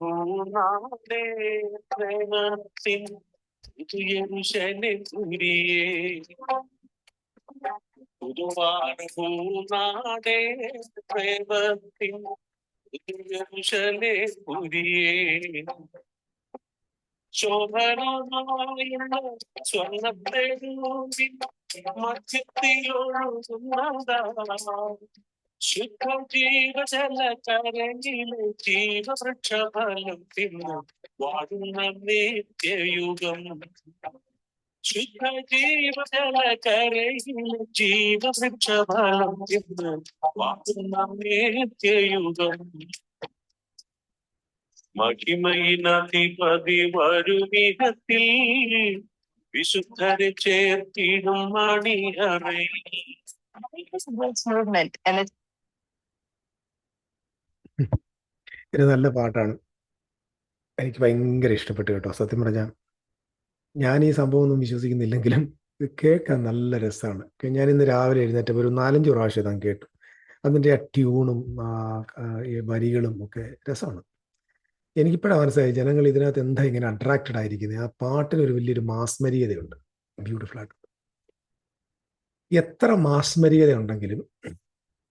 പൂനാടേ പ്രേമത്തിൻ പുതിയ പുതുവാണ് പൂനാടേ പ്രേമത്തിൻ പുതിയ പുരിയേ ശോഭനമായ സ്വർണത്തെ മധ്യത്തിലൊഴുകുന്നതാ. ശുദ്ധ ജീവജല കരങ്ങിലെ ജീവവൃക്ഷഫലം തിന്നു വാഴുന്ന നിത്യയുഗം ശുദ്ധ ജീവജല കരയിലെ ജീവവൃക്ഷഫലം തിന്നു വാഴുന്ന നിത്യയുഗം മഹിമയിനധിപതി വരുവിധത്തിൽ വിശുദ്ധരെ ചേർത്തിടും മണിയറയിൽ movement and it's ഇത് നല്ല പാട്ടാണ്. എനിക്ക് ഭയങ്കര ഇഷ്ടപ്പെട്ടു കേട്ടോ. സത്യം പറഞ്ഞാൽ ഞാൻ ഈ സംഭവം ഒന്നും വിശ്വസിക്കുന്നില്ലെങ്കിലും ഇത് കേൾക്കാൻ നല്ല രസമാണ്. ഞാൻ ഇന്ന് രാവിലെ എഴുന്നേറ്റപ്പോൾ ഒരു നാലഞ്ച് പ്രാവശ്യം ഞാൻ കേട്ടു. അതിന്റെ ആ ട്യൂണും ആ വരികളും ഒക്കെ രസമാണ്. എനിക്കിപ്പോഴാണ് മനസ്സിലായി ജനങ്ങൾ ഇതിനകത്ത് എന്താ ഇങ്ങനെ അട്രാക്റ്റഡ് ആയിരിക്കുന്നത് ആ പാട്ടിന് ഒരു വലിയൊരു മാസ്മരീയതയുണ്ട് ബ്യൂട്ടിഫുൾ ആയിട്ട്. എത്ര മാസ്മരീയത ഉണ്ടെങ്കിലും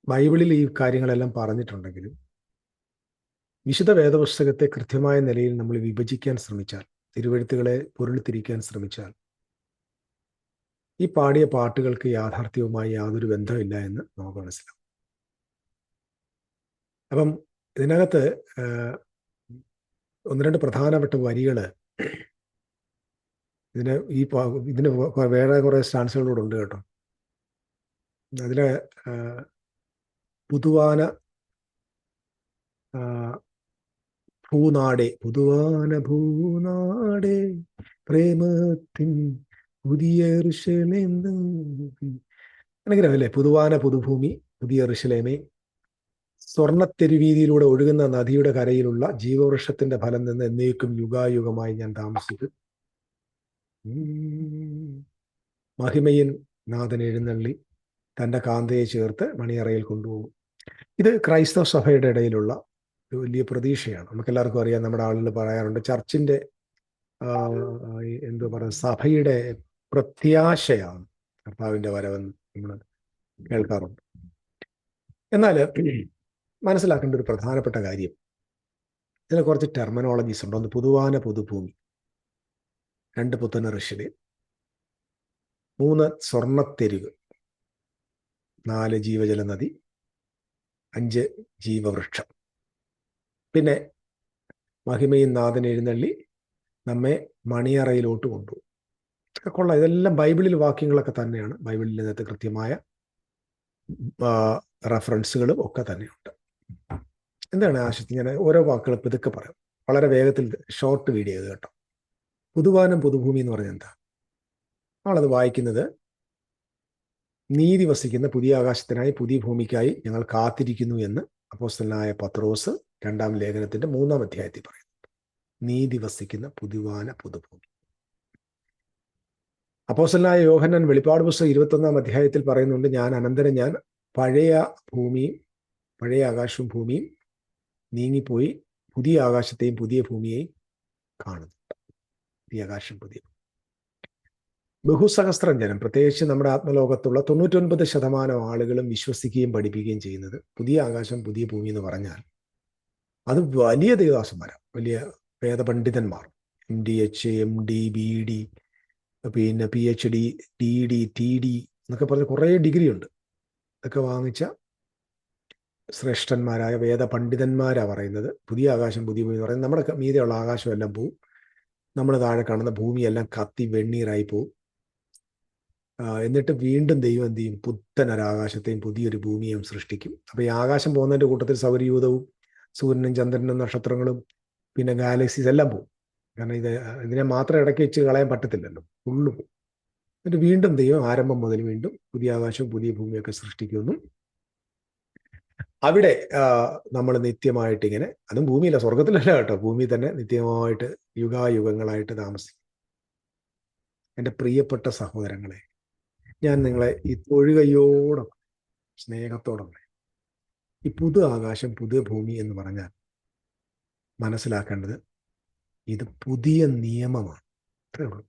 ബൈബിളിൽ ഈ കാര്യങ്ങളെല്ലാം പറഞ്ഞിട്ടുണ്ടെങ്കിലും വിശുദ്ധ വേദപുസ്തകത്തെ കൃത്യമായ നിലയിൽ നമ്മൾ വിഭജിക്കാൻ ശ്രമിച്ചാൽ തിരുവഴുത്തുകളെ പൊരുളിത്തിരിക്കാൻ തിരിക്കാൻ ശ്രമിച്ചാൽ ഈ പാടിയ പാട്ടുകൾക്ക് യാഥാർത്ഥ്യവുമായി യാതൊരു ബന്ധമില്ല എന്ന് നമുക്ക് മനസ്സിലാവും. അപ്പം ഇതിനകത്ത് ഒന്ന് രണ്ട് പ്രധാനപ്പെട്ട വരികൾ ഇതിന് ഈ ഇതിന് വേറെ കുറേ സ്റ്റാൻസുകളോട് ഉണ്ട് കേട്ടോ. അതിലെ പുതുവാന ഭൂനാടേ പുതുവാന ഭൂനാടെ പ്രേമത്തിൻ പുതിയ അനുഗ്രഹമല്ലേ? പുതുവാന പുതുഭൂമി പുതിയ ഋഷലേമേ സ്വർണത്തെരുവീതിയിലൂടെ ഒഴുകുന്ന നദിയുടെ കരയിലുള്ള ജീവവൃക്ഷത്തിന്റെ ഫലം നിന്ന് എന്നേക്കും യുഗായുഗമായി ഞാൻ താമസിക്കും. മഹിമയിൻ നാഥൻ എഴുന്നള്ളി തന്റെ കാന്തയെ ചേർത്ത് മണിയറയിൽ കൊണ്ടുപോകും. ഇത് ക്രൈസ്തവ സഭയുടെ ഇടയിലുള്ള വലിയ പ്രതീക്ഷയാണ്. നമുക്ക് എല്ലാവർക്കും അറിയാം നമ്മുടെ ആളുകൾ പറയാറുണ്ട് ചർച്ചിന്റെ എന്തോ പറയുക സഭയുടെ പ്രത്യാശയാണ് കർത്താവിന്റെ വരവെന്ന് നമ്മൾ കേൾക്കാറുണ്ട്. എന്നാൽ മനസ്സിലാക്കേണ്ട ഒരു പ്രധാനപ്പെട്ട കാര്യം. ഇതിൽ കുറച്ച് ടെർമിനോളജീസ് ഉണ്ട്. ഒന്ന് പുതുവാന പുതുഭൂമി. രണ്ട് പുത്തന ഋഷിൽ മൂന്ന് സ്വർണത്തെരുവ്. നാല് ജീവജല നദി അഞ്ച് ജീവവൃക്ഷം. പിന്നെ മഹിമയും നാഥൻ എഴുന്നള്ളി നമ്മെ മണിയറയിലോട്ട് കൊണ്ടുപോകും. കൊള്ളാം. ഇതെല്ലാം ബൈബിളിൽ വാക്യങ്ങളൊക്കെ തന്നെയാണ്. ബൈബിളിൽ ഇതിനകത്ത് കൃത്യമായ റെഫറൻസുകളും ഒക്കെ തന്നെയുണ്ട്. എന്താണ് ആശിച്ച് ഞാൻ ഓരോ വാക്കുകൾ ഇതൊക്കെ പറയാം. വളരെ വേഗത്തിൽ ഷോർട്ട് വീഡിയോ കേട്ടോ. പുതുവാനം പുതുഭൂമി എന്ന് പറഞ്ഞാൽ എന്താ? നമ്മളത് വായിക്കുന്നത് നീതി വസിക്കുന്ന പുതിയ ആകാശത്തിനായി പുതിയ ഭൂമിക്കായി ഞങ്ങൾ കാത്തിരിക്കുന്നു എന്ന് അപ്പോസ്തലനായ പത്രോസ് രണ്ടാം ലേഖനത്തിന്റെ മൂന്നാം അധ്യായത്തിൽ പറയുന്നു. നീതി വസിക്കുന്ന പുതുവാന പുതുഭൂമി. അപ്പോസലായ യോഹന്നാൻ വെളിപ്പാട് പുസ്തകം ഇരുപത്തൊന്നാം അധ്യായത്തിൽ പറയുന്നുണ്ട് ഞാൻ അനന്തരം ഞാൻ പഴയ ഭൂമിയും പഴയ ആകാശവും ഭൂമിയും നീങ്ങിപ്പോയി പുതിയ ആകാശത്തെയും പുതിയ ഭൂമിയെയും കാണുന്നുണ്ട് പുതിയ ആകാശം പുതിയ. ബഹുസഹസ്രം ജനം പ്രത്യേകിച്ച് നമ്മുടെ ആത്മലോകത്തുള്ള തൊണ്ണൂറ്റൊൻപത് ശതമാനം ആളുകളും വിശ്വസിക്കുകയും പഠിപ്പിക്കുകയും ചെയ്യുന്നത് പുതിയ ആകാശം പുതിയ ഭൂമി എന്ന് പറഞ്ഞാൽ അത് വലിയ ദേവദാസന്മാരാണ് വലിയ വേദപണ്ഡിതന്മാർ. M D H M D B D പിന്നെ P H D D D T D എന്നൊക്കെ പറഞ്ഞ് കുറേ ഡിഗ്രി ഉണ്ട്. ഇതൊക്കെ വാങ്ങിച്ച ശ്രേഷ്ഠന്മാരായ വേദപണ്ഡിതന്മാരാണ് പറയുന്നത്. പുതിയ ആകാശം പുതിയ ഭൂമി എന്ന് പറയുന്നത് നമ്മുടെ മീതെയുള്ള ആകാശം എല്ലാം പോവും. നമ്മൾ താഴെ കാണുന്ന ഭൂമിയെല്ലാം കത്തി വെണ്ണീറായി പോവും. എന്നിട്ട് വീണ്ടും ദൈവം എന്ത് ചെയ്യും? പുത്തനൊരാകാശത്തെയും പുതിയൊരു ഭൂമിയും സൃഷ്ടിക്കും. അപ്പോൾ ഈ ആകാശം പോകുന്നതിന്റെ കൂട്ടത്തിൽ സൗരയൂഥവും സൂര്യനും ചന്ദ്രനും നക്ഷത്രങ്ങളും പിന്നെ ഗാലക്സീസ് എല്ലാം പോകും കാരണം ഇത് ഇതിനെ മാത്രം ഇടയ്ക്ക് വെച്ച് കളയാൻ പറ്റത്തില്ലല്ലോ. ഫുള്ള് പോകും എന്നിട്ട് വീണ്ടും ദൈവം ആരംഭം മുതൽ വീണ്ടും പുതിയ ആകാശവും പുതിയ ഭൂമിയൊക്കെ സൃഷ്ടിക്കുന്നു. അവിടെ നമ്മൾ നിത്യമായിട്ട് ഇങ്ങനെ അതും ഭൂമിയില്ല സ്വർഗത്തിലല്ല കേട്ടോ. ഭൂമി തന്നെ നിത്യമായിട്ട് യുഗായുഗങ്ങളായിട്ട് താമസിക്കും. എന്റെ പ്രിയപ്പെട്ട സഹോദരങ്ങളെ ഞാൻ നിങ്ങളെ ഈ തൊഴുകയോടെ സ്നേഹത്തോടെ. ഈ പുതു ആകാശം പുതിയ ഭൂമി എന്ന് പറഞ്ഞാൽ മനസ്സിലാക്കേണ്ടത് ഇത് പുതിയ നിയമമാണ്. അത്രേ ഉള്ളൂ.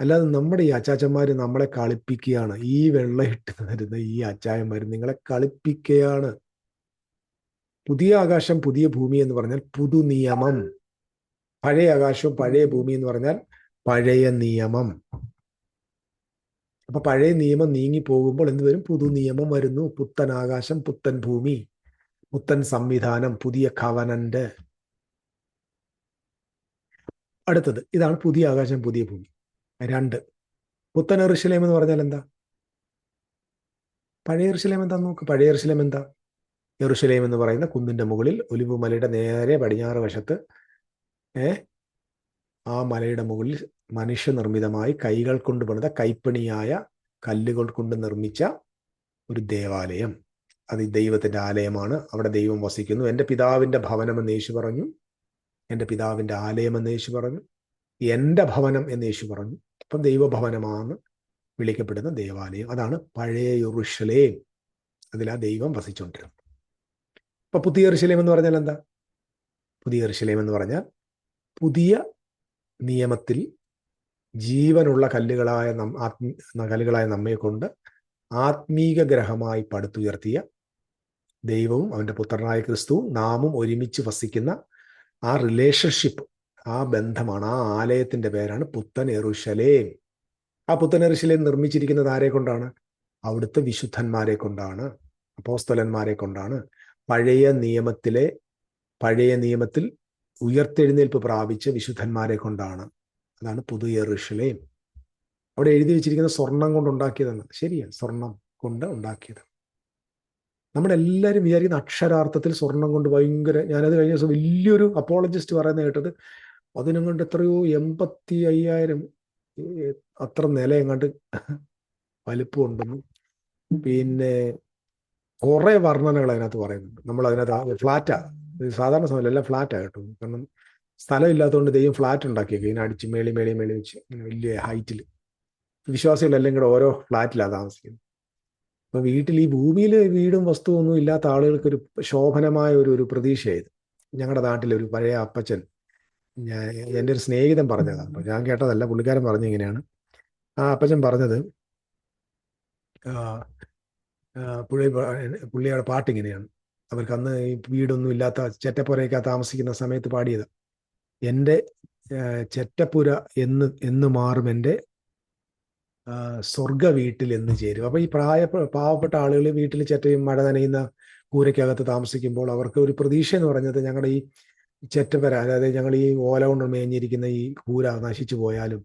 അല്ലാതെ നമ്മുടെ ഈ അച്ചാച്ചന്മാർ നമ്മളെ കളിപ്പിക്കുകയാണ്. ഈ വെള്ളയിട്ട് തരുന്ന ഈ അച്ചായന്മാർ നിങ്ങളെ കളിപ്പിക്കുകയാണ്. പുതിയ ആകാശം പുതിയ ഭൂമി എന്ന് പറഞ്ഞാൽ പുതു നിയമം. പഴയ ആകാശവും പഴയ ഭൂമി എന്ന് പറഞ്ഞാൽ പഴയ നിയമം. അപ്പൊ പഴയ നിയമം നീങ്ങി പോകുമ്പോൾ എന്ത് വരും? പുതു നിയമം വരുന്നു. പുത്തൻ ആകാശം പുത്തൻ ഭൂമി പുത്തൻ സംവിധാനം പുതിയ കവനന്റ് അടുത്തത് ഇതാണ് പുതിയ ആകാശം പുതിയ ഭൂമി. രണ്ട് പുത്തൻ ഋഷിലേം എന്ന് പറഞ്ഞാൽ എന്താ? പഴയ ഋഷിലേം എന്താ നോക്ക്. പഴയ ഋഷിലേം എന്താ? എറുശലേം എന്ന് പറയുന്ന കുന്നിന്റെ മുകളിൽ ഒലിവുമലയുടെ നേരെ പടിഞ്ഞാറ് വശത്ത് ഏ ആ മലയുടെ മുകളിൽ മനുഷ്യനിർമ്മിതമായി കൈകൾ കൊണ്ട് പണിത കൈപ്പണിയായ കല്ലുകൾ കൊണ്ട് നിർമ്മിച്ച ഒരു ദേവാലയം. അത് ദൈവത്തിന്റെ ആലയമാണ്. അവിടെ ദൈവം വസിക്കുന്നു. എന്റെ പിതാവിന്റെ ഭവനം എന്ന് യേശു പറഞ്ഞു. എന്റെ പിതാവിന്റെ ആലയം എന്ന് യേശു പറഞ്ഞു. എന്റെ ഭവനം എന്ന് യേശു പറഞ്ഞു. അപ്പം ദൈവഭവനമാണ് വിളിക്കപ്പെടുന്ന ദേവാലയം. അതാണ് പഴയ യുറുഷലേം അതിലാ ദൈവം വസിച്ചുകൊണ്ടിരുന്നത് അപ്പൊ പുതിയ ഋഷലേം എന്ന് പറഞ്ഞാൽ എന്താ? പുതിയ ഋഷലേം എന്ന് പറഞ്ഞാൽ പുതിയ നിയമത്തിൽ ജീവനുള്ള കല്ലുകളായ നം ആത്മീ കല്ലുകളായ നമ്മെ കൊണ്ട് ആത്മീക ഗ്രഹമായി പടുത്തുയർത്തിയ ദൈവവും അവന്റെ പുത്രനായ ക്രിസ്തുവും നാമും ഒരുമിച്ച് വസിക്കുന്ന ആ റിലേഷൻഷിപ്പ് ആ ബന്ധമാണ് ആ ആലയത്തിന്റെ പേരാണ് പുത്തൻ എറുശലേം. ആ പുത്തൻ എറുശലേം നിർമ്മിച്ചിരിക്കുന്നത് ആരെ കൊണ്ടാണ്? അവിടുത്തെ വിശുദ്ധന്മാരെ കൊണ്ടാണ് അപ്പോസ്തലന്മാരെ കൊണ്ടാണ്. പഴയ നിയമത്തിലെ പഴയ നിയമത്തിൽ ഉയർത്തെഴുന്നേൽപ്പ് പ്രാപിച്ച വിശുദ്ധന്മാരെ കൊണ്ടാണ്. അതാണ് പുതിയ ഋഷലേം അവിടെ എഴുതി വെച്ചിരിക്കുന്ന സ്വർണം കൊണ്ട് ഉണ്ടാക്കിയതെന്ന് ശരിയാണ് സ്വർണം കൊണ്ട് ഉണ്ടാക്കിയത്. നമ്മളെല്ലാവരും വിചാരിക്കുന്ന അക്ഷരാർത്ഥത്തിൽ സ്വർണം കൊണ്ട് ഭയങ്കര ഞാനത് കഴിഞ്ഞ ദിവസം വലിയൊരു അപ്പോളജിസ്റ്റ് പറയുന്നത് കേട്ടത് അതിനും കൊണ്ട് എത്രയോ എൺപത്തി അയ്യായിരം അത്ര നില എങ്ങാണ്ട് വലിപ്പം ഉണ്ടെന്നും പിന്നെ കുറെ വർണനകൾ അതിനകത്ത് പറയുന്നുണ്ട്. നമ്മൾ അതിനകത്ത് ഫ്ലാറ്റാ സാധാരണ സമയത്ത് എല്ലാം ഫ്ലാറ്റ് കേട്ടോ. കാരണം സ്ഥലം ഇല്ലാത്തതുകൊണ്ട് ദൈവം ഫ്ലാറ്റ് ഉണ്ടാക്കിയേക്കും. ഇങ്ങനെ അടിച്ച് മേളി മേളി മേളി വെച്ച് ഇങ്ങനെ വലിയ ഹൈറ്റിൽ വിശ്വാസികളെല്ലാം കൂടെ ഓരോ ഫ്ലാറ്റിലാണ് താമസിക്കുന്നത്. അപ്പൊ വീട്ടിൽ ഈ ഭൂമിയിൽ വീടും വസ്തുവും ഒന്നും ഇല്ലാത്ത ആളുകൾക്ക് ഒരു ശോഭനമായ ഒരു ഒരു പ്രതീക്ഷയായത്. ഞങ്ങളുടെ നാട്ടിലെ ഒരു പഴയ അപ്പച്ചൻ ഞാൻ എന്റെ ഒരു സ്നേഹിതൻ പറഞ്ഞതാണ് അപ്പൊ ഞാൻ കേട്ടതല്ല പുള്ളിക്കാരൻ പറഞ്ഞ ഇങ്ങനെയാണ്. ആ അപ്പച്ചൻ പറഞ്ഞത് പുള്ളി പുള്ളിയുടെ പാട്ട് ഇങ്ങനെയാണ്. അവർക്ക് അന്ന് ഈ വീടൊന്നും ഇല്ലാത്ത ചെറ്റപ്പുരയൊക്കെ താമസിക്കുന്ന സമയത്ത് പാടിയത്. എന്റെ ചെറ്റപ്പുര എന്ന് എന്ന് മാറും എന്റെ സ്വർഗ വീട്ടിൽ എന്ന് ചേരും. അപ്പോൾ ഈ പ്രായ പാവപ്പെട്ട ആളുകൾ വീട്ടിൽ ചെറ്റയും മഴ നനയുന്ന കൂരയ്ക്കകത്ത് താമസിക്കുമ്പോൾ അവർക്ക് ഒരു പ്രതീക്ഷ എന്ന് പറഞ്ഞത് ഞങ്ങളുടെ ഈ ചെറ്റപ്പര അതായത് ഞങ്ങൾ ഈ ഓല കൊണ്ട് മേഞ്ഞിരിക്കുന്ന ഈ കൂര നശിച്ചു പോയാലും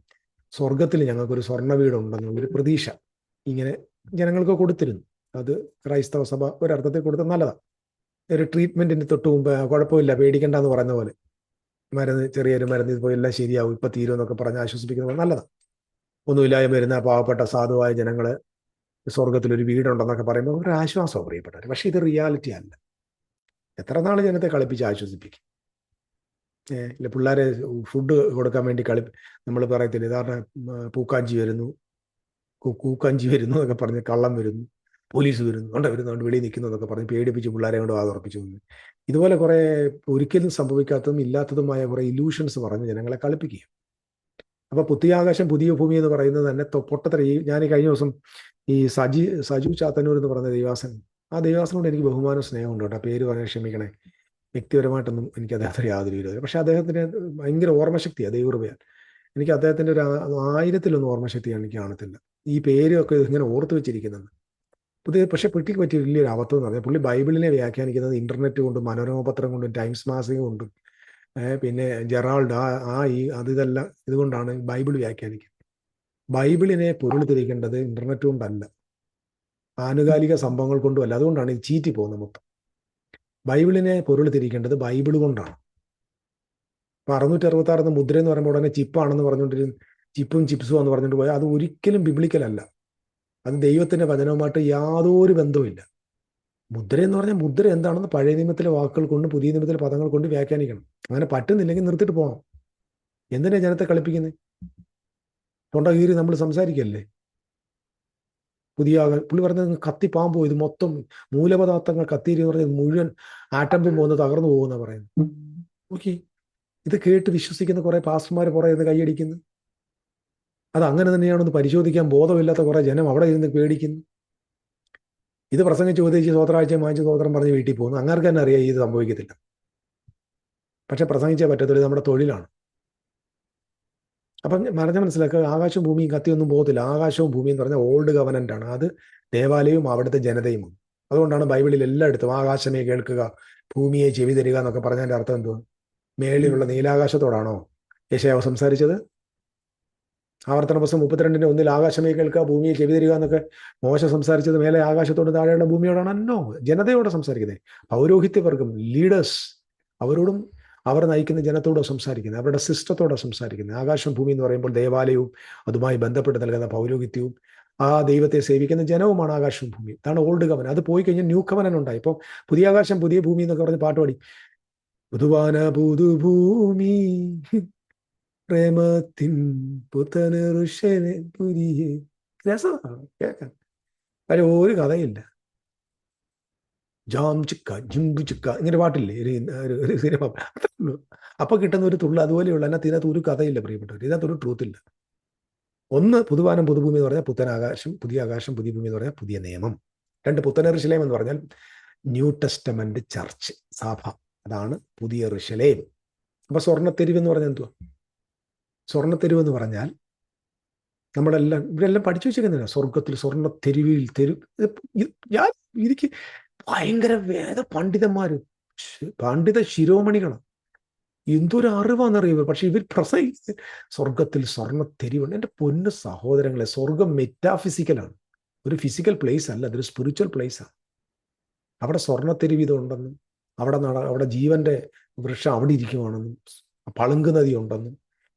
സ്വർഗത്തിൽ ഞങ്ങൾക്കൊരു സ്വർണ വീടുണ്ടെന്നുള്ള ഒരു പ്രതീക്ഷ ഇങ്ങനെ ജനങ്ങൾക്ക് കൊടുത്തിരുന്നു. അത് ക്രൈസ്തവ സഭ ഒരർത്ഥത്തിൽ കൊടുത്ത നല്ലതാണ് ഒരു ട്രീറ്റ്മെന്റിന് തൊട്ട് മുമ്പ് "ആ, കുഴപ്പമില്ല പേടിക്കണ്ട എന്ന് പറയുന്ന പോലെ. മരുന്ന് ചെറിയൊരു മരുന്ന് ഇത് എല്ലാം ശരിയാവും ഇപ്പൊ തീരും എന്നൊക്കെ പറഞ്ഞ് ആശ്വസിപ്പിക്കുന്നത് നല്ലതാണ് ഒന്നുമില്ലാതെ വരുന്ന പാവപ്പെട്ട സാധുവായ ജനങ്ങൾ സ്വർഗത്തിൽ ഒരു വീടുണ്ടെന്നൊക്കെ പറയുമ്പോൾ ഒരു ആശ്വാസം പ്രിയപ്പെട്ടവർ പക്ഷെ ഇത് റിയാലിറ്റി അല്ല. എത്ര നാൾ ജനത്തെ കളിപ്പിച്ച് ആശ്വസിപ്പിക്കും? ഇല്ല പിള്ളേരെ ഫുഡ് കൊടുക്കാൻ വേണ്ടി കളി നമ്മൾ പറയത്തില്ല ഇതാരുടെ പൂക്കാഞ്ചി വരുന്നു കൂക്കാഞ്ചി വരുന്നു എന്നൊക്കെ പറഞ്ഞ് കള്ളം വരുന്നു. പോലീസ് വരുന്നു കൊണ്ട് വരുന്നു കൊണ്ട് വെളിയിൽ നിൽക്കുന്നു എന്നൊക്കെ പറഞ്ഞ് പേടിപ്പിച്ച് പിള്ളേരെ കൊണ്ട് വാതുറപ്പിച്ചു ഇതുപോലെ കുറെ ഒരിക്കലും സംഭവിക്കാത്തതും ഇല്ലാത്തതുമായ കുറെ ഇലൂഷൻസ് പറഞ്ഞ് ജനങ്ങളെ കളിപ്പിക്കുക അപ്പൊ പുതിയ ആകാശം പുതിയ ഭൂമി എന്ന് പറയുന്നത് തന്നെ പൊട്ടത്തര ഈ ഞാൻ ഈ കഴിഞ്ഞ ദിവസം ഈ സജി സജു ചാത്തന്നൂർ എന്ന് പറഞ്ഞ ദൈവാസൻ ആ ദൈവാസനോട് എനിക്ക് ബഹുമാനം സ്നേഹമുണ്ട് കേട്ടോ. പേര് പറയാൻ ക്ഷമിക്കണേ. വ്യക്തിപരമായിട്ടൊന്നും എനിക്ക് അദ്ദേഹത്തിന് യാതൊരു വിരോധം പക്ഷെ അദ്ദേഹത്തിന് ഭയങ്കര ഓർമ്മശക്തിയാണ് ദൈവകൃപയാൽ. എനിക്ക് അദ്ദേഹത്തിന്റെ ഒരു ആയിരത്തിലൊന്നും ഓർമ്മശക്തിയാണ് എനിക്ക് കാണത്തില്ല. ഈ പേരൊക്കെ ഇങ്ങനെ ഓർത്തു വെച്ചിരിക്കുന്നുണ്ട്. പുതിയ പക്ഷെ പുള്ളിക്ക് പറ്റിയ വലിയൊരു അബദ്ധം എന്ന് പറഞ്ഞാൽ പുള്ളി ബൈബിളിനെ വ്യാഖ്യാനിക്കുന്നത് ഇന്റർനെറ്റ് കൊണ്ടും മനോരമ പത്രം കൊണ്ടും ടൈംസ് മാസിക കൊണ്ടും. പിന്നെ ജെറാൾഡ് ആ ആ ഈ അത് ഇതെല്ലാം ഇതുകൊണ്ടാണ് ബൈബിൾ വ്യാഖ്യാനിക്കുന്നത്. ബൈബിളിനെ പൊരുൾ തിരിക്കേണ്ടത് ഇന്റർനെറ്റ് കൊണ്ടല്ല. ആനുകാലിക സംഭവങ്ങൾ കൊണ്ടുമല്ല അതുകൊണ്ടാണ് ഈ ചീറ്റി പോകുന്നത് മൊത്തം. ബൈബിളിനെ പൊരുൾ തിരിക്കേണ്ടത് ബൈബിൾ കൊണ്ടാണ്. അപ്പൊ അറുന്നൂറ്റി അറുപത്തി മുദ്ര എന്ന് പറയുമ്പോൾ ഉടനെ ചിപ്പാണെന്ന് പറഞ്ഞുകൊണ്ടിരുന്ന ചിപ്പും ചിപ്സും എന്ന് പറഞ്ഞുകൊണ്ട് പോയാൽ അത് ഒരിക്കലും ബിബ്ലിക്കൽ അല്ല. അത് ദൈവത്തിന്റെ വചനവുമായിട്ട് യാതൊരു ബന്ധവുമില്ല മുദ്ര എന്ന് പറഞ്ഞാൽ മുദ്ര എന്താണെന്ന് പഴയ നിയമത്തിലെ വാക്കുകൾ കൊണ്ട് പുതിയ നിയമത്തിലെ പദങ്ങൾ കൊണ്ട് വ്യാഖ്യാനിക്കണം. അങ്ങനെ പറ്റുന്നില്ലെങ്കിൽ നിർത്തിയിട്ട് പോകണം എന്തിനാ ജനത്തെ കളിപ്പിക്കുന്നത് തൊണ്ട കീറി നമ്മൾ സംസാരിക്കല്ലേ? പുതിയ പുള്ളി പറഞ്ഞത് കത്തി പാമ്പോ ഇത് മൊത്തം മൂലപദാർത്ഥങ്ങൾ കത്തിരി എന്ന് പറഞ്ഞത് മുഴുവൻ ആറ്റംബം പോകുന്ന തകർന്നു പോകുന്ന പറയുന്നത്. ഓക്കെ ഇത് കേട്ട് വിശ്വസിക്കുന്ന കുറെ പാസ്റ്റർമാർ പുറകെ ഇത് കൈയടിക്കുന്നു. അത് അങ്ങനെ തന്നെയാണെന്ന് പരിശോധിക്കാൻ ബോധമില്ലാത്ത കുറെ ജനം അവിടെ ഇരുന്ന് പേടിക്കുന്നു. ഇത് പ്രസംഗിച്ച് ഉദ്ദേശിച്ച് സ്വോത്രാഴ്ച വാങ്ങിച്ച് സ്വോത്രം പറഞ്ഞ് വീട്ടിൽ പോകുന്നു. അങ്ങാർക്ക് തന്നെ അറിയാം ഇത് സംഭവിക്കത്തില്ല. പക്ഷെ പ്രസംഗിച്ചേ പറ്റത്തില്ല നമ്മുടെ തൊഴിലാണ്. അപ്പം മറിഞ്ഞ മനസ്സിലാക്കുക ആകാശവും ഭൂമിയും കത്തിയൊന്നും പോകത്തില്ല. ആകാശവും ഭൂമിയും എന്ന് പറഞ്ഞാൽ ഓൾഡ് ഗവനന്റ് ആണ്. അത് ദേവാലയവും അവിടുത്തെ ജനതയും അതുകൊണ്ടാണ് ബൈബിളിൽ എല്ലായിടത്തും ആകാശമേ കേൾക്കുക ഭൂമിയെ ചെവി തരിക എന്നൊക്കെ പറഞ്ഞതിന്റെ അർത്ഥം എന്തുവാ? മേളിലുള്ള നീലാകാശത്തോടാണോ യശയാവ് സംസാരിച്ചത്? ആവർത്തന പുസ്തകം മുപ്പത്തിരണ്ടിന്റെ ഒന്നിൽ ആകാശമേ കേൾക്കുക ഭൂമിയെ ചെവി തരിക എന്നൊക്കെ മോശം സംസാരിച്ചത് മേലെ ആകാശത്തോട് താഴെയുള്ള ഭൂമിയോടാണ്. അന്നോ ജനതയോടെ സംസാരിക്കുന്നത് പൗരോഹിത്യവർഗം ലീഡേഴ്സ് അവരോടും അവർ നയിക്കുന്ന ജനത്തോടോ സംസാരിക്കുന്നത് അവരുടെ സിസ്റ്റത്തോടെ സംസാരിക്കുന്നത് ആകാശം ഭൂമി എന്ന് പറയുമ്പോൾ ദേവാലയവും അതുമായി ബന്ധപ്പെട്ട് നൽകുന്ന പൗരോഹിത്യവും ആ ദൈവത്തെ സേവിക്കുന്ന ജനവുമാണ് ആകാശം ഭൂമി അതാണ് ഓൾഡ് കവൻ അത് പോയി കഴിഞ്ഞാൽ ന്യൂ കവനൻ ഉണ്ടായി. ഇപ്പോൾ പുതിയ ആകാശം പുതിയ ഭൂമി എന്നൊക്കെ പറഞ്ഞ് പാട്ട് പാടി. പുതുവാന പുതുഭൂമി പ്രേമത്തിൻ പുത്തനറുഷനെ പുരിയെ. രസമാണ് കേൾക്കാൻ കാര്യം ഒരു കഥയില്ല. ജാം ചിക്ക ജിംബു ചിക്ക ഇങ്ങനെ പാട്ടില്ലേ? ഒരു ഒരു- സിനിമ അത്രേ ഉള്ളൂ. അപ്പൊ കിട്ടുന്ന ഒരു തുള്ളി അതുപോലെയുള്ള അതിനകത്ത് ഇതിനകത്ത് ഒരു കഥയില്ല പ്രിയപ്പെട്ടവർ. ഇതിനകത്ത് ഒരു ട്രൂത്ത് ഇല്ല. ഒന്ന് പുതുവാനം പുതുഭൂമി എന്ന് പറഞ്ഞാൽ പുത്തൻ ആകാശം പുതിയ ആകാശം പുതിയ ഭൂമി എന്ന് പറഞ്ഞാൽ പുതിയ നിയമം. രണ്ട് പുത്തൻ ഋഷലേം എന്ന് പറഞ്ഞാൽ ന്യൂ ടെസ്റ്റമെന്റ് ചർച്ച് സഭ. അതാണ് പുതിയ ഋഷലേം. അപ്പൊ സ്വർണത്തെരുവ് എന്ന് പറഞ്ഞാൽ എന്തുവാ? സ്വർണത്തെരുവ് എന്ന് പറഞ്ഞാൽ നമ്മളെല്ലാം ഇവരെല്ലാം പഠിച്ചു വെച്ചിരിക്കുന്നില്ല സ്വർഗത്തിൽ സ്വർണ തെരുവിൽ തെരു ഞാൻ എനിക്ക് ഭയങ്കര വേദ പണ്ഡിതന്മാര് പണ്ഡിത ശിരോമണികളാണ് എന്തൊരു അറിവാണെന്നറിയുക പക്ഷെ ഇവർ പ്രസംഗിച്ച് സ്വർഗത്തിൽ സ്വർണ തെരുവുണ്ട് എന്റെ പൊന്ന് സഹോദരങ്ങളെ സ്വർഗം മെറ്റാഫിസിക്കലാണ് ഒരു ഫിസിക്കൽ പ്ലേസ് അല്ല അതൊരു സ്പിരിച്വൽ പ്ലേസ് ആണ് അവിടെ സ്വർണത്തെരുവ് ഇതുണ്ടെന്നും അവിടെ നട അവിടെ ജീവന്റെ വൃക്ഷം അവിടെ ഇരിക്കുവാണെന്നും പളുങ്ക് നദി ഉണ്ടെന്നും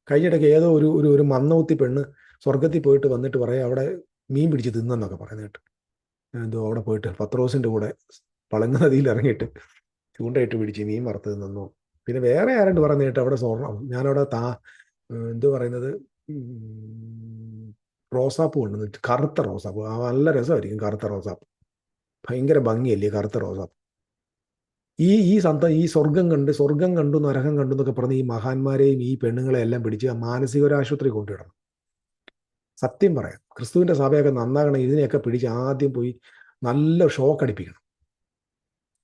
കഴിഞ്ഞിടയ്ക്ക് ഏതോ ഒരു ഒരു ഒരു മന്നൗത്തി പെണ്ണ് സ്വർഗത്തിൽ പോയിട്ട് വന്നിട്ട് പറയാം അവിടെ മീൻ പിടിച്ച് തിന്നെന്നൊക്കെ പറയുന്നത് എന്തോ അവിടെ പോയിട്ട് പത്രോസിന്റെ കൂടെ പളങ്ങ നദിയിൽ ഇറങ്ങിയിട്ട് ചൂണ്ടയിട്ട് പിടിച്ച് മീൻ വറുത്ത് നിന്നു. പിന്നെ വേറെ ആരണ്ട് കേട്ട് അവിടെ സ്വർണം. ഞാനവിടെ താ എന്തോ പറയുന്നത്? റോസാപ്പൂ ഉണ്ടെന്ന് കറുത്ത റോസാപ്പൂ. നല്ല രസമായിരിക്കും കറുത്ത റോസാപ്പൂ. ഭയങ്കര ഭംഗിയല്ലേ കറുത്ത റോസാപ്പൂ? ഈ ഈ സന്ത ഈ സ്വർഗം കണ്ട് സ്വർഗം കണ്ടു നരകം കണ്ടു എന്നൊക്കെ പറഞ്ഞ് ഈ മഹാന്മാരെയും ഈ പെണ്ണുങ്ങളെ എല്ലാം പിടിച്ച് ആ ആശുപത്രി കൊണ്ടുവിടണം. സത്യം പറയാം. ക്രിസ്തുവിന്റെ സഭയൊക്കെ നന്നാകണം ഇതിനെയൊക്കെ പിടിച്ച് ആദ്യം പോയി നല്ല ഷോക്ക് അടിപ്പിക്കണം.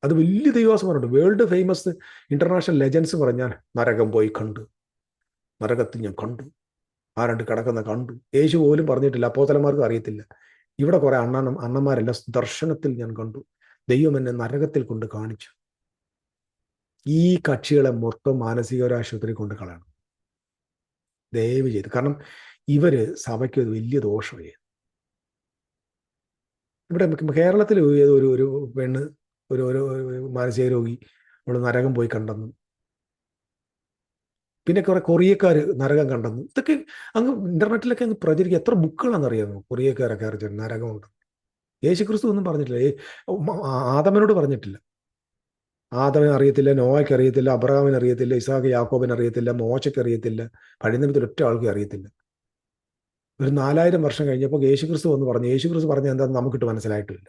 അത് വലിയ ദൈവാസമാരുണ്ട് വേൾഡ് ഫേമസ് ഇന്റർനാഷണൽ ലെജൻസ് പറഞ്ഞാൽ നരകം പോയി കണ്ടു. നരകത്തിൽ ഞാൻ കണ്ടു. ആരണ്ട് കിടക്കുന്ന കണ്ടു. യേശു പോലും പറഞ്ഞിട്ടില്ല. അപ്പോത്തലന്മാർക്ക് അറിയത്തില്ല. ഇവിടെ കുറെ അണ്ണാനും അണ്ണന്മാരെല്ലാം ദർശനത്തിൽ ഞാൻ കണ്ടു. ദൈവം എന്നെ നരകത്തിൽ കൊണ്ട് കാണിച്ചു. ഈ കക്ഷികളെ മൊത്തം മാനസികരാശുപത്രി കൊണ്ട് കളയണം. ദയവ് ചെയ്ത്. കാരണം ഇവർ സഭയ്ക്ക് ഒരു വലിയ ദോഷമായി ഇവിടെ കേരളത്തിൽ ഒരു ഒരു പെണ്ണ് ഒരു ഒരു മാനസിക രോഗി അവൾ നരകം പോയി കണ്ടെന്നും പിന്നെ കുറെ കൊറിയക്കാർ നരകം കണ്ടെന്നു ഇതൊക്കെ അങ്ങ് ഇന്റർനെറ്റിലൊക്കെ അങ്ങ് പ്രചരിക്കുക എത്ര ബുക്കുകളാണെന്ന് അറിയാമോ? കൊറിയക്കാരൊക്കെ അറിയിച്ചു നരകമുണ്ട്. യേശുക്രിസ്തു ഒന്നും പറഞ്ഞിട്ടില്ല. ആദമനോട് പറഞ്ഞിട്ടില്ല. ആദമൻ അറിയത്തില്ല നോവയ്ക്ക് അറിയത്തില്ല അബ്രഹാമിന് അറിയത്തില്ല ഇസാഖ് യാക്കോബിന് അറിയത്തില്ല മോശയ്ക്ക് അറിയത്തില്ല പഴിനിമിത്തിൽ ഒറ്റ ആൾക്കും അറിയത്തില്ല. ഒരു നാലായിരം വർഷം കഴിഞ്ഞപ്പോൾ യേശുക്രിസ്തു വന്ന് പറഞ്ഞു. യേശുക്രിസ്തു പറഞ്ഞ എന്താണെന്ന് നമുക്കിട്ട് മനസ്സിലായിട്ടില്ല.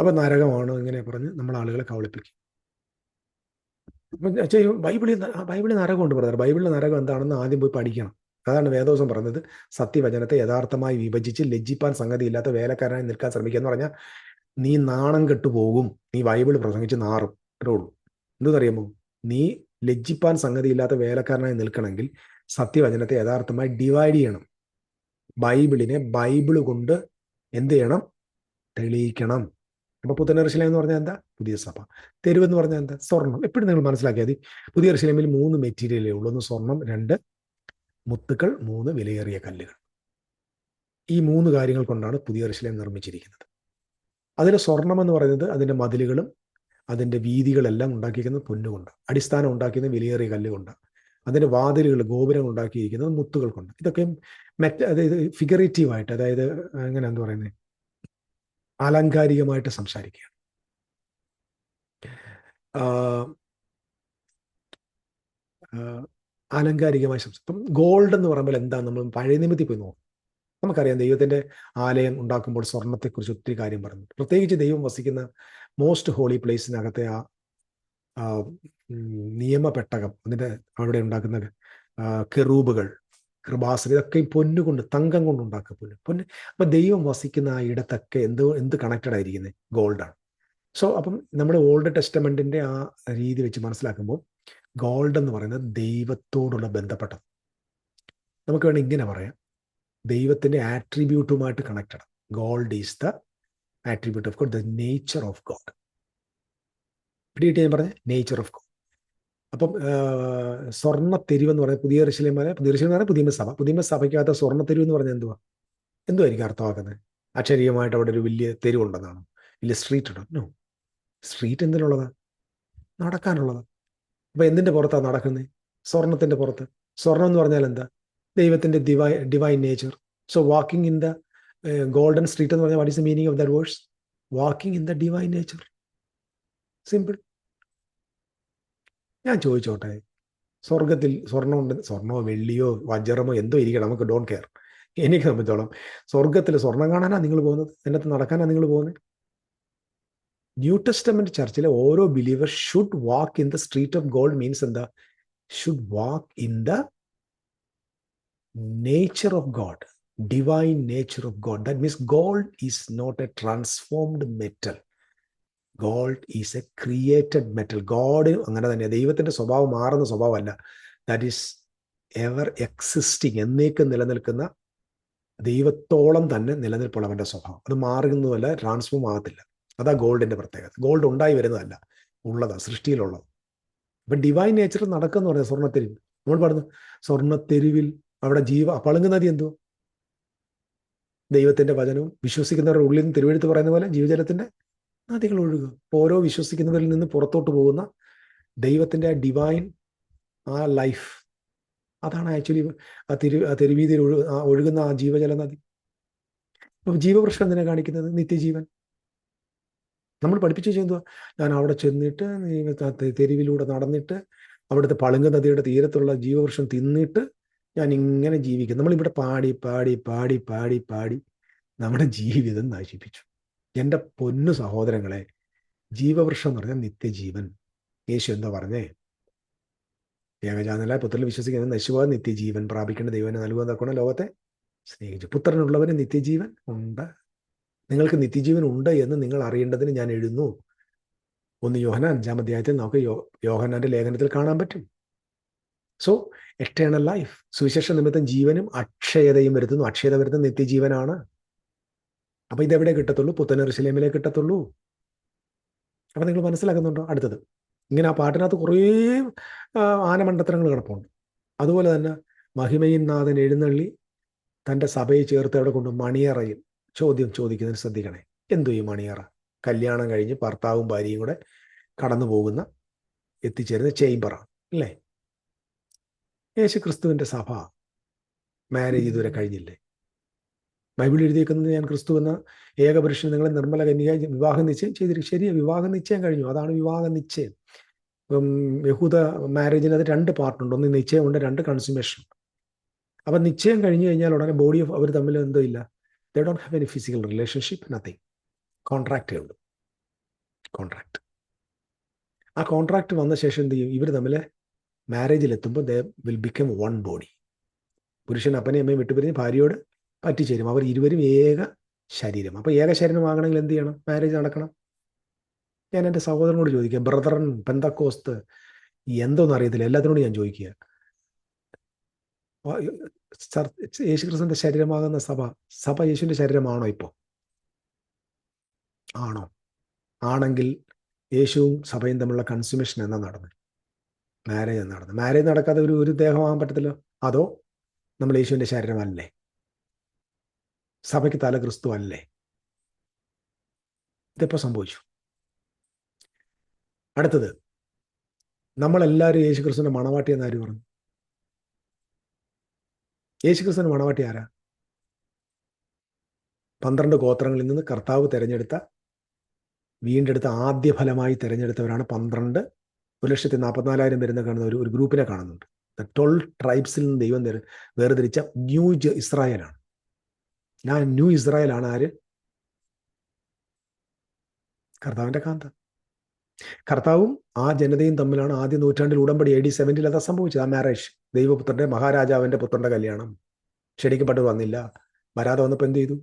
അപ്പൊ നരകമാണ് ഇങ്ങനെ പറഞ്ഞ് നമ്മൾ ആളുകളെ കവളിപ്പിക്കും ബൈബിളിൽ ബൈബിളിൽ നരകമുണ്ട് ബ്രദർ ബൈബിളിൽ നരകം എന്താണെന്ന് ആദ്യം പോയി പഠിക്കണം. അതാണ് വേദോസം പറഞ്ഞത്. സത്യവചനത്തെ യഥാർത്ഥമായി വിഭജിച്ച് ലജ്ജിപ്പാൻ സംഗതിയില്ലാത്ത വേലക്കാരനായി നിൽക്കാൻ ശ്രമിക്കുക എന്ന് പറഞ്ഞാൽ നീ നാണം കെട്ടുപോകും. നീ ബൈബിൾ പ്രസംഗിച്ച് നാറും. അത്രേ ഉള്ളൂ. എന്തെന്നറിയാമോ? നീ ലജ്ജിപ്പാൻ സംഗതിയില്ലാത്ത വേലക്കാരനായി നിൽക്കണമെങ്കിൽ സത്യവചനത്തെ യഥാർത്ഥമായി ഡിവൈഡ് ചെയ്യണം. ബൈബിളിനെ ബൈബിൾ കൊണ്ട് എന്ത് ചെയ്യണം? തെളിയിക്കണം. അപ്പൊ പുത്തനർശില എന്ന് പറഞ്ഞാൽ എന്താ? പുതിയ സഭ. തെരുവ് എന്ന് പറഞ്ഞാൽ എന്താ? സ്വർണം എപ്പോഴും നിങ്ങൾ മനസ്സിലാക്കിയാൽ മതി. പുതിയ ഋഷിലമിൽ മൂന്ന് മെറ്റീരിയലേ ഉള്ളൂ. ഒന്ന് സ്വർണം രണ്ട് മുത്തുക്കൾ മൂന്ന് വിലയേറിയ കല്ലുകൾ. ഈ മൂന്ന് കാര്യങ്ങൾ കൊണ്ടാണ് പുതിയ ഋഷിലം നിർമ്മിച്ചിരിക്കുന്നത്. അതിൽ സ്വർണം എന്ന് പറയുന്നത് അതിന്റെ മതിലുകളും അതിന്റെ വീതികളെല്ലാം ഉണ്ടാക്കിയിരിക്കുന്നത് പൊന്നുകൊണ്ട് അടിസ്ഥാനം ഉണ്ടാക്കിയത് വിലയേറിയ കല്ലുകൊണ്ട് അതിന്റെ വാതിലുകൾ ഗോപുരം ഉണ്ടാക്കിയിരിക്കുന്നത് മുത്തുകൾ കൊണ്ട്. ഇതൊക്കെ മെറ്റ അതായത് ഫിഗറേറ്റീവായിട്ട് അതായത് എങ്ങനെ എന്താ പറയുന്നത് ആലങ്കാരികമായിട്ട് സംസാരിക്കുക ആലങ്കാരികമായി സംസാരിക്കും ഇപ്പം ഗോൾഡ് എന്ന് പറയുമ്പോൾ എന്താ നമ്മൾ പഴയ നിമിത്തി പോയി നോക്കും. നമുക്കറിയാം ദൈവത്തിന്റെ ആലയം ഉണ്ടാക്കുമ്പോൾ സ്വർണത്തെക്കുറിച്ച് ഒത്തിരി കാര്യം പറഞ്ഞു പ്രത്യേകിച്ച് ദൈവം വസിക്കുന്ന മോസ്റ്റ് ഹോളി പ്ലേസിനകത്തെ ആ നിയമപെട്ടകം അതിന്റെ അവിടെ ഉണ്ടാക്കുന്ന കെറൂബുകൾ കൃപാസനം ഇതൊക്കെ ഈ പൊന്നുകൊണ്ട് തങ്കം കൊണ്ട് ഉണ്ടാക്കുക പൊന്ന്. പൊന്ന് അപ്പം ദൈവം വസിക്കുന്ന ആ ഇടത്തൊക്കെ എന്ത് എന്ത് കണക്റ്റഡ് ആയിരിക്കുന്നത് ഗോൾഡാണ് സോ അപ്പം നമ്മുടെ ഓൾഡ് ടെസ്റ്റമെന്റിന്റെ ആ രീതി വെച്ച് മനസ്സിലാക്കുമ്പോൾ ഗോൾഡ് എന്ന് പറയുന്നത് ദൈവത്തോടുള്ള ബന്ധപ്പെട്ടത്. നമുക്ക് വേണമെങ്കിൽ ഇങ്ങനെ പറയാം. ദൈവത്തിന്റെ ആട്രിബ്യൂട്ടുമായിട്ട് connected gold is the attribute of God the nature of God പിടിയിട്ട് ഞാൻ പറഞ്ഞ നേച്ചർ ഓഫ് ഗോഡ് അപ്പം സ്വർണ തെരുവ് എന്ന് പറയുന്നത് പുതിയ ഋഷിലേമാരെ പുതിയ ഋഷി എന്ന് പറഞ്ഞാൽ പുതിയ സഭ. പുതിയ സഭയ്ക്കകത്ത് സ്വർണ തെരുവ് എന്ന് പറഞ്ഞാൽ എന്തുവാ? എന്തുമായിരിക്കും അർത്ഥമാക്കുന്നത്? അക്ഷരീയമായിട്ട് അവിടെ ഒരു വലിയ തെരുവുണ്ടെന്നാണ് വലിയ സ്ട്രീറ്റ് ഉണ്ടോ? നോ സ്ട്രീറ്റ് എന്തിനുള്ളത്? നടക്കാനുള്ളത്. അപ്പൊ എന്തിന്റെ പുറത്താണ് നടക്കുന്നത് സ്വർണത്തിന്റെ പുറത്ത്. സ്വർണം എന്ന് പറഞ്ഞാൽ എന്താ? ദൈവത്തിന്റെ divi divine nature so walking in the golden street എന്ന് പറഞ്ഞാൽ what is the meaning of the words walking in the divine nature simple ഞാൻ ചോദിച്ചോട്ടെ സ്വർഗത്തിൽ സ്വർണമുണ്ട് സ്വർണമോ വെള്ളിയോ വജ്രമോ എന്തോ ഇരിക്കണം നമുക്ക് ഡോൺ കെയർ എനിക്ക് സംബന്ധിച്ചോളം സ്വർഗത്തിൽ സ്വർണം കാണാനാ നിങ്ങൾ പോകുന്നത്? അതിനകത്ത് നടക്കാനാ നിങ്ങൾ പോകുന്നത്? ന്യൂ ടെസ്റ്റമെന്റ് ചർച്ചിലെ ഓരോ believer should walk in the street of gold means എന്താ? Should walk in the nature of God divine nature of God that means gold is not a transformed metal gold is a created metal God അങ്ങനെ തന്നെ ദൈവത്തിന്റെ സ്വഭാവം മാറുന്ന സ്വഭാവമല്ല. That is ever existing എന്നേക്കും നിലനിൽക്കുന്ന ദൈവത്തോളം തന്നെ നിലനിൽപ്പുള്ള അവന്റെ സ്വഭാവം. അത് മാറുന്നതല്ല ട്രാൻസ്ഫോം ആകത്തില്ല. അതാ ഗോൾഡിന്റെ പ്രത്യേകത. ഗോൾഡ് ഉണ്ടായി വരുന്നതല്ല ഉള്ളതാ സൃഷ്ടിയിലുള്ളത്. അപ്പൊ ഡിവൈൻ നേച്ചർ നടക്കുന്ന പറഞ്ഞ സ്വർണത്തെരുവ്. നമ്മൾ പറഞ്ഞു സ്വർണത്തെരുവിൽ അവിടെ ജീവ പളുങ്ങുന്നതി എന്തോ ദൈവത്തിന്റെ വചനവും വിശ്വസിക്കുന്നവരുടെ ഉള്ളിൽ നിന്ന് തിരുവെഴുത്ത് പറയുന്ന പോലെ ജീവജലത്തിന്റെ നദികൾ ഒഴുകുക. ഓരോ വിശ്വസിക്കുന്നവരിൽ നിന്ന് പുറത്തോട്ട് പോകുന്ന ദൈവത്തിന്റെ ആ ഡിവൈൻ ആ ലൈഫ് അതാണ് ആക്ച്വലി ആ തിരു ആ തെരുവീതിയിൽ ഒഴു ആ ഒഴുകുന്ന ആ ജീവജല നദി. അപ്പൊ ജീവവൃക്ഷം എന്തിനാ കാണിക്കുന്നത്? നിത്യജീവൻ. നമ്മൾ പഠിപ്പിച്ചു ചെയ്യുന്നത് ഞാൻ അവിടെ ചെന്നിട്ട് തെരുവിലൂടെ നടന്നിട്ട് അവിടുത്തെ പളുങ്ക് നദിയുടെ തീരത്തുള്ള ജീവവൃക്ഷം തിന്നിട്ട് ഞാൻ ഇങ്ങനെ ജീവിക്കും. നമ്മളിവിടെ പാടി പാടി പാടി പാടി പാടി നമ്മുടെ ജീവിതം നശിപ്പിച്ചു. എന്റെ പൊന്നു സഹോദരങ്ങളെ ജീവവൃക്ഷം എന്ന് പറഞ്ഞാൽ നിത്യജീവൻ. യേശു എന്താ പറഞ്ഞേ? ഏകജാതനായ പുത്രനിൽ വിശ്വസിക്കുന്ന നശിവാ നിത്യജീവൻ പ്രാപിക്കേണ്ട ദൈവനെ നൽകുക എന്നൊക്കെയാണ് ലോകത്തെ സ്നേഹിച്ചു. പുത്രനുള്ളവന് നിത്യജീവൻ ഉണ്ട്. നിങ്ങൾക്ക് നിത്യജീവൻ ഉണ്ട് എന്ന് നിങ്ങൾ അറിയേണ്ടതിന് ഞാൻ എഴുതുന്നു. ഒന്ന് യോഹന അഞ്ചാം അധ്യായത്തിൽ നമുക്ക് യോ യോഹനാന്റെ ലേഖനത്തിൽ കാണാൻ പറ്റും. സോ എറ്റേണൽ ലൈഫ് സുവിശേഷ നിമിത്തം ജീവനും അക്ഷയതയും വരുത്തുന്നു. അക്ഷയത വരുത്തുന്ന നിത്യജീവനാണ്. അപ്പൊ ഇതെവിടെ കിട്ടത്തുള്ളൂ? പുത്തനറിശിലേമിലേ കിട്ടത്തുള്ളൂ. അപ്പൊ നിങ്ങൾ മനസ്സിലാക്കുന്നുണ്ടോ? അടുത്തത്. ഇങ്ങനെ ആ പാട്ടിനകത്ത് കുറേ ആനമണ്ടത്തരങ്ങൾ കിടപ്പുണ്ട്. അതുപോലെ തന്നെ മഹിമയിൻ നാഥൻ എഴുന്നള്ളി തന്റെ സഭയെ ചേർത്ത് അവിടെ കൊണ്ട് മണിയറയിൽ ചോദ്യം ചോദിക്കുന്നതിന് ശ്രദ്ധിക്കണേ. എന്തു ഈ മണിയറ? കല്യാണം കഴിഞ്ഞ് ഭർത്താവും ഭാര്യയും കൂടെ കടന്നു പോകുന്ന എത്തിച്ചേരുന്ന ചേംബറാണ് അല്ലേ? യേശു ക്രിസ്തുവിന്റെ സഭ മാരേജ് ഇതുവരെ കഴിഞ്ഞില്ലേ? ബൈബിൾ എഴുതിയേക്കുന്നത് ഞാൻ ക്രിസ്തു എന്ന ഏകപുരുഷൻ നിങ്ങളെ നിർമ്മല കന്യക വിവാഹ നിശ്ചയം ചെയ്തിരിക്കും ശരിയാണ് വിവാഹ നിശ്ചയം കഴിഞ്ഞു. അതാണ് വിവാഹ നിശ്ചയം. ഇപ്പം യഹൂദ മാരേജിന് അത് രണ്ട് പാർട്ടുണ്ട് ഒന്ന് നിശ്ചയമുണ്ട് രണ്ട് കൺസുമേഷൻ അപ്പൊ നിശ്ചയം കഴിഞ്ഞു കഴിഞ്ഞാൽ ഉടനെ ബോഡി ഓഫ് അവർ തമ്മിൽ എന്തോ ഇല്ല. They don't have any physical relationship nothing കോൺട്രാക്റ്റേ ഉള്ളൂ. കോൺട്രാക്ട് ആ കോൺട്രാക്ട് വന്ന ശേഷം എന്ത് ചെയ്യും? ഇവർ തമ്മിൽ മാരേജിൽ എത്തുമ്പോൾ they will become one body പുരുഷൻ അപ്പനെ അമ്മയും വിട്ടുപിരിഞ്ഞ് ഭാര്യയോട് പറ്റിച്ചേരും. അവർ ഇരുവരും ഏക ശരീരം. അപ്പോൾ ഏക ശരീരമാകണമെങ്കിൽ എന്ത് ചെയ്യണം? മാരേജ് നടക്കണം. ഞാൻ എന്റെ സഹോദരനോട് ചോദിക്കുക ബ്രദറൻ പെന്തക്കോസ്ത് എന്തോന്ന് അറിയത്തില്ല. എല്ലാത്തിനോടും ഞാൻ ചോദിക്കുക. യേശു യേശുക്രിസ്തുവിന്റെ ശരീരമാകുന്ന സഭ സഭ യേശുവിന്റെ ശരീരമാണോ ഇപ്പോൾ ആണോ? ആണെങ്കിൽ യേശുവും സഭയും തമ്മിലുള്ള കൺസ്യൂമേഷൻ എന്നാ നടന്നത്? മാരേജ് നടന്നു. മാരേജ് നടക്കാതെ ഒരു ഒരു ദേഹമാകാൻ പറ്റത്തില്ലോ? അതോ നമ്മൾ യേശുവിന്റെ ശരീരമല്ലേ? സഭയ്ക്ക് തല ക്രിസ്തു അല്ലേ ഇതെപ്പോ സംഭവിച്ചു? അടുത്തത് നമ്മളെല്ലാവരും യേശു ക്രിസ്തുവിന്റെ മണവാട്ടി എന്ന് ആര് പറഞ്ഞു? യേശു ക്രിസ്തുവിന്റെ മണവാട്ടി ആരാ? പന്ത്രണ്ട് ഗോത്രങ്ങളിൽ നിന്ന് കർത്താവ് തെരഞ്ഞെടുത്ത വീണ്ടെടുത്ത ആദ്യ ഫലമായി തെരഞ്ഞെടുത്തവരാണ് പന്ത്രണ്ട് ഒരു ലക്ഷത്തി നാൽപ്പത്തിനാലായിരം വരുന്ന കാണുന്ന ഒരു ഒരു ഗ്രൂപ്പിനെ കാണുന്നുണ്ട്. ദ ട്വൽവ് ട്രൈബ്സിൽ നിന്ന് ദൈവം തെര- വേർതിരിച്ച ന്യൂ ഇസ്രായേലാണ്. ഞാൻ ന്യൂ ഇസ്രായേലാണ് ആര്? കർത്താവിന്റെ കാന്ത. കർത്താവും ആ ജനതയും തമ്മിലാണ് ആദ്യ നൂറ്റാണ്ടിൽ ഉടമ്പടി എ ഡി സെവന്റിൽ അതാ സംഭവിച്ചത്. ആ മാരേജ് ദൈവപുത്രന്റെ മഹാരാജാവിന്റെ പുത്രന്റെ കല്യാണം. ക്ഷണിക്കപ്പെട്ട് വന്നില്ല. വരാതെ വന്നപ്പോൾ എന്ത് ചെയ്തു?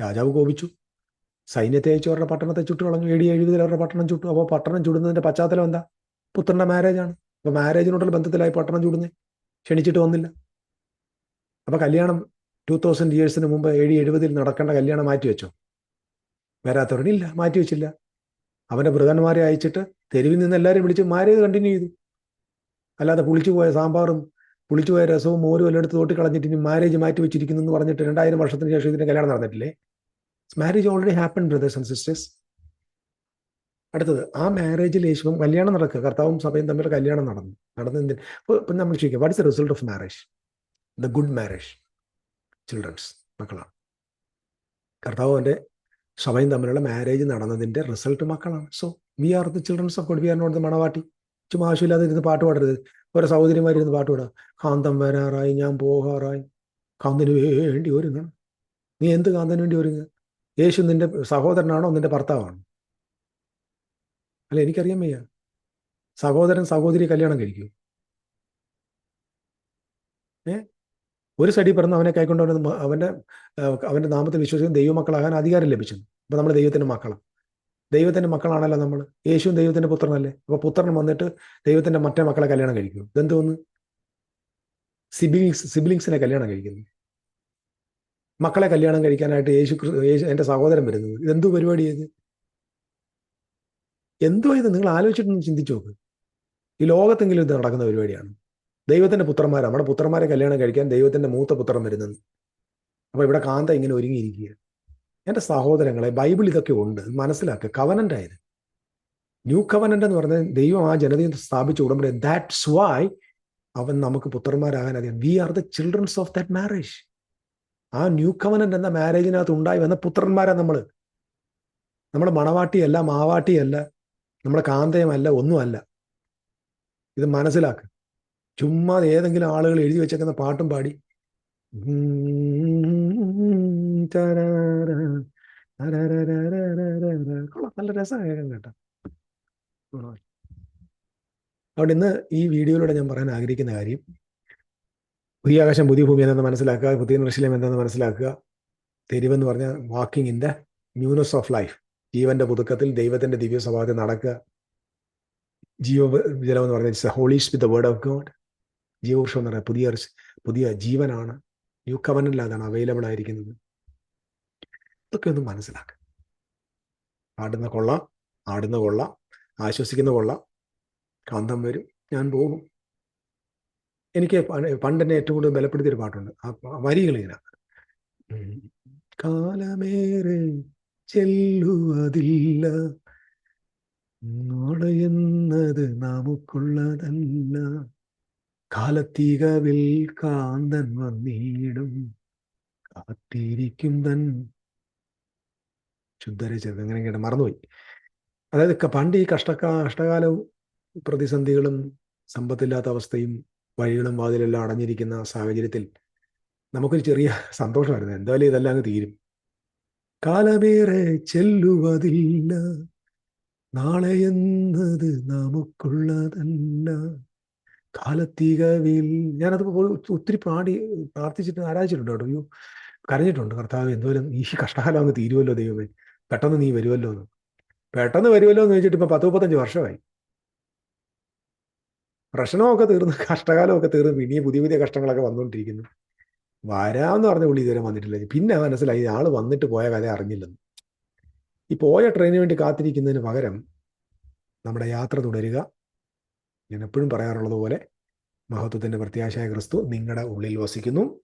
രാജാവ് കോപിച്ചു. സൈന്യത്തെ അയച്ചു അവരുടെ പട്ടണത്തെ ചുട്ടു കളഞ്ഞു എ ഡി അവരുടെ പട്ടണം ചുട്ടു. അപ്പോൾ പട്ടണം ചുടുന്നതിന്റെ പശ്ചാത്തലം എന്താ? പുത്രന്റെ മാരേജാണ് അപ്പൊ മാരേജിനോടുള്ള ബന്ധത്തിലായി പട്ടണം ചുടുന്നേ. ക്ഷണിച്ചിട്ട് വന്നില്ല. അപ്പൊ കല്യാണം ടൂ തൗസൻഡ് ഇയേഴ്സിന് മുമ്പ് ഏഴ് എഴുപതിൽ നടക്കേണ്ട കല്യാണം മാറ്റിവെച്ചോ വെച്ചോ? മാറ്റിവെച്ചില്ല മാറ്റി വെച്ചില്ല. അവന്റെ മൃഗന്മാരെ അയച്ചിട്ട് തെരുവിൽ നിന്ന് എല്ലാവരും വിളിച്ച് മാരേജ് കണ്ടിന്യൂ ചെയ്തു. അല്ലാതെ പുളിച്ചു പോയ സാമ്പാറും പുളിച്ചു പോയ രസവും മോരും എല്ലാം എടുത്ത് തോട്ടി കളഞ്ഞിട്ട് ഇനി മാരേജ് മാറ്റി വെച്ചിരിക്കുന്നു എന്ന് പറഞ്ഞിട്ട് രണ്ടായിരം വർഷത്തിന് ശേഷം ഇതിന്റെ കല്യാണം നടന്നിട്ടില്ലേ? Marriage already happen brothers and sisters അടുത്തത് ആ മാരേജിൽ യേശുവും കല്യാണം നടക്കുക. കർത്താവും സഭയും തമ്മിൽ കല്യാണം നടന്നു. നടന്നെന്തിന് അപ്പോൾ ഇപ്പം നമ്മൾ ചോദിക്കുക what is the result of marriage the good marriage childrens മക്കളാണ്. കർത്താവും എന്റെ സഭയും തമ്മിലുള്ള മാരേജ് നടന്നതിന്റെ റിസൾട്ട് മക്കളാണ്. So we are the childrens of God we are not the മണവാട്ടി. ചുമ്മാ ആവശ്യമില്ലാതെ ഇരുന്ന് പാട്ട് പാടരുത്. ഓരോ സഹോദരിമാരിരുന്ന് പാട്ട് പാടുക. കാന്തം വരാറായി ഞാൻ പോകാറായി. കാന്തന് വേണ്ടി ഒരുങ്ങണം. നീ എന്ത് കാന്തന് വേണ്ടി ഒരുങ്ങുക? യേശു നിന്റെ സഹോദരനാണോ? നിന്റെ ഭർത്താവാണോ? അല്ല എനിക്കറിയാൻ വയ്യ. സഹോദരൻ സഹോദരി കല്യാണം കഴിക്കൂ. ഏ? ഒരു സൈഡിൽ പിറന്ന് അവനെ കൈക്കൊണ്ട് അവന്റെ അവന്റെ അവന്റെ നാമത്തിൽ വിശ്വസിക്കുന്ന. ദൈവമക്കളാകാൻ അധികാരം ലഭിച്ചു. അപ്പൊ നമ്മൾ ദൈവത്തിന്റെ മക്കളാണ് ദൈവത്തിന്റെ മക്കളാണല്ലോ നമ്മൾ യേശുവും ദൈവത്തിന്റെ പുത്രനല്ലേ? അപ്പൊ പുത്രൻ വന്നിട്ട് ദൈവത്തിന്റെ മറ്റേ മക്കളെ കല്യാണം കഴിക്കും. ഇതെന്തോന്ന്? സിബിലിങ്സ് സിബിലിങ്സിനെ കല്യാണം കഴിക്കുന്നു. മക്കളെ കല്യാണം കഴിക്കാനായിട്ട് യേശു യേശു എന്റെ സഹോദരൻ വരുന്നത്. ഇതെന്തു പരിപാടി ഇത്? എന്തോ ഇത് നിങ്ങൾ ആലോചിച്ചിട്ടൊന്ന് ചിന്തിച്ചു നോക്ക്. ഈ ലോകത്തെങ്കിലും ഇത് നടക്കുന്ന പരിപാടിയാണ്. ദൈവത്തിന്റെ പുത്രന്മാർ നമ്മുടെ പുത്രന്മാരെ കല്യാണം കഴിക്കാൻ ദൈവത്തിന്റെ മൂത്ത പുത്രൻ വരുന്നത് അപ്പൊ ഇവിടെ കാന്ത ഇങ്ങനെ ഒരുങ്ങിയിരിക്കുക എന്റെ സഹോദരങ്ങളെ ബൈബിൾ ഇതൊക്കെ ഉണ്ട്. മനസ്സിലാക്കുക കവനന്റ് ആയത്. ന്യൂ കവനന്റ് എന്ന് പറഞ്ഞാൽ ദൈവം ആ ജനതയെ സ്ഥാപിച്ച ഉടമ്പടി. ദാറ്റ്സ് വൈ അവൻ നമുക്ക് പുത്രന്മാരാകാൻ അറിയാം. We are the childrens of that marriage ആ ന്യൂ കവനന്റ് എന്ന മാരേജിനകത്ത് ഉണ്ടായി വന്ന പുത്രന്മാരാണ് നമ്മൾ നമ്മൾ മണവാട്ടിയല്ല മാവാട്ടിയല്ല നമ്മുടെ കാന്തയമല്ല ഒന്നുമല്ല. ഇത് മനസ്സിലാക്കുക ചുമ്മാ ഏതെങ്കിലും ആളുകൾ എഴുതി വെച്ചേക്കുന്ന പാട്ടും പാടി. നല്ല രസം കേട്ടോ. അതുകൊണ്ട് ഇന്ന് ഈ വീഡിയോയിലൂടെ ഞാൻ പറയാൻ ആഗ്രഹിക്കുന്ന കാര്യം പുതിയ ആകാശം പുതിയ ഭൂമി എന്താണെന്ന് മനസ്സിലാക്കുക പുതിയ ദൃശ്യം എന്താണെന്ന് മനസ്സിലാക്കുക. തെരുവെന്ന് പറഞ്ഞാൽ walking in the newness of life ജീവന്റെ പുതുക്കത്തിൽ ദൈവത്തിന്റെ ദിവ്യ സ്വഭാവത്തിൽ നടക്കുക. ജീവ ജലം എന്ന് പറഞ്ഞാൽ holy with the word of God ജീവവൃക്ഷം എന്ന് പറയുന്നത് പുതിയ പുതിയ ജീവനാണ്. ന്യൂ കവനിൽ അവൈലബിൾ ആയിരിക്കുന്നത്. ഇതൊക്കെ ഒന്ന് മനസ്സിലാക്കുക ആടുന്ന കൊള്ള ആടുന്ന കൊള്ള ആശ്വസിക്കുന്ന കൊള്ള കാന്തം വരും ഞാൻ പോകും. എനിക്ക് പണ്ട് ഏറ്റവും കൂടുതൽ ബലപ്പെടുത്തിയൊരു പാട്ടുണ്ട്. ആ വരികളിങ്ങനെ കാലമേറെ ചെല്ലുവതില്ല. നാളെയെന്നത് നമുക്കുള്ളതല്ല. കാലത്തീകവിൽ കാന്തൻ വന്നിടും. കാത്തിരിക്കും തൻ. ശുദ്ധരചത് അങ്ങനെ കേട്ട് മറന്നുപോയി. അതായത് പണ്ട് ഈ കഷ്ടക്കാ കഷ്ടകാലവും പ്രതിസന്ധികളും സമ്പത്തില്ലാത്ത അവസ്ഥയും വഴികളും വാതിലെല്ലാം അടഞ്ഞിരിക്കുന്ന സാഹചര്യത്തിൽ നമുക്കൊരു ചെറിയ സന്തോഷമായിരുന്നു. എന്തായാലും ഇതെല്ലാം അങ്ങ് തീരും. കാലമേറെ ചെല്ലുവതില്ല. നാളെ എന്നത് നമുക്കുള്ളതല്ല. കാലത്തികവിൽ ഞാനത് ഒത്തിരി പാടി പ്രാർത്ഥിച്ചിട്ട് ആരാധിച്ചിട്ടുണ്ട് അയ്യോ കരഞ്ഞിട്ടുണ്ട് കർത്താവ് എന്തോലും ഈ കഷ്ടകാലം അങ്ങ് തീരുമല്ലോ ദൈവമേ. പെട്ടെന്ന് നീ വരുമല്ലോ എന്ന്. പെട്ടെന്ന് വരുമല്ലോ എന്ന് ചോദിച്ചിട്ട് ഇപ്പൊ പത്ത് മുപ്പത്തഞ്ച് വർഷമായി. പ്രശ്നമൊക്കെ തീർന്ന് കഷ്ടകാലമൊക്കെ തീർന്ന് പിന്നെ പുതിയ പുതിയ കഷ്ടങ്ങളൊക്കെ വന്നുകൊണ്ടിരിക്കുന്നു വരാമെന്ന് പറഞ്ഞ പുള്ളി ഇതുവരെ വന്നിട്ടില്ല. പിന്നെ മനസ്സിലായി ആൾ വന്നിട്ട് പോയ കഥ അറിഞ്ഞില്ലെന്ന്. ഈ പോയ ട്രെയിനിന് വേണ്ടി കാത്തിരിക്കുന്നതിന് പകരം നമ്മുടെ യാത്ര തുടരുക. ഞാൻ എപ്പോഴും പറയാറുള്ളത് പോലെ മഹത്വത്തിന്റെ പ്രത്യാശയായ ക്രിസ്തു നിങ്ങളുടെ ഉള്ളിൽ വസിക്കുന്നു.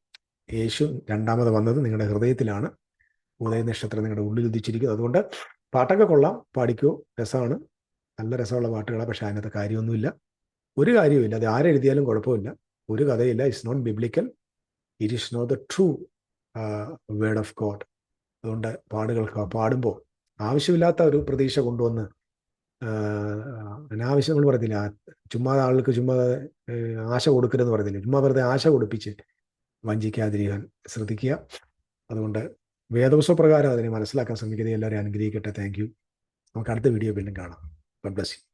യേശു രണ്ടാമത് വന്നത് നിങ്ങളുടെ ഹൃദയത്തിലാണ്. ഉദയ നക്ഷത്രം നിങ്ങളുടെ ഉള്ളിൽ ഉദിച്ചിരിക്കുന്നു. അതുകൊണ്ട് പാട്ടൊക്കെ കൊള്ളാം പാടിക്കോ. രസമാണ്. നല്ല രസമുള്ള പാട്ടുകളാണ് പക്ഷേ അതിനകത്ത് കാര്യമൊന്നുമില്ല. ഒരു കാര്യവുമില്ല. അത് ആരെഴുതിയാലും കുഴപ്പമില്ല. ഒരു കഥയില്ല. It's not biblical it is not the true word of God അതുകൊണ്ട് പാടുകൾക്ക് പാടുമ്പോൾ ആവശ്യമില്ലാത്ത ഒരു പ്രതീക്ഷ കൊണ്ടുവന്ന് അനാവശ്യങ്ങൾ പറയത്തില്ല. ചുമ്മാ ആളുകൾക്ക് ചുമ്മാ ആശ കൊടുക്കരുതെന്ന് പറയത്തില്ല. ചുമ്മാ വെറുതെ ആശ കൊടുപ്പിച്ച് വഞ്ചിക്കാതിരിക്കാൻ ശ്രദ്ധിക്കുക. അതുകൊണ്ട് വേദവസ്വ പ്രകാരം അതിനെ മനസ്സിലാക്കാൻ ശ്രമിക്കുന്നത് എല്ലാവരെയും അനുഗ്രഹിക്കട്ടെ. താങ്ക് യു നമുക്ക് അടുത്ത വീഡിയോ വീണ്ടും കാണാം. Bless you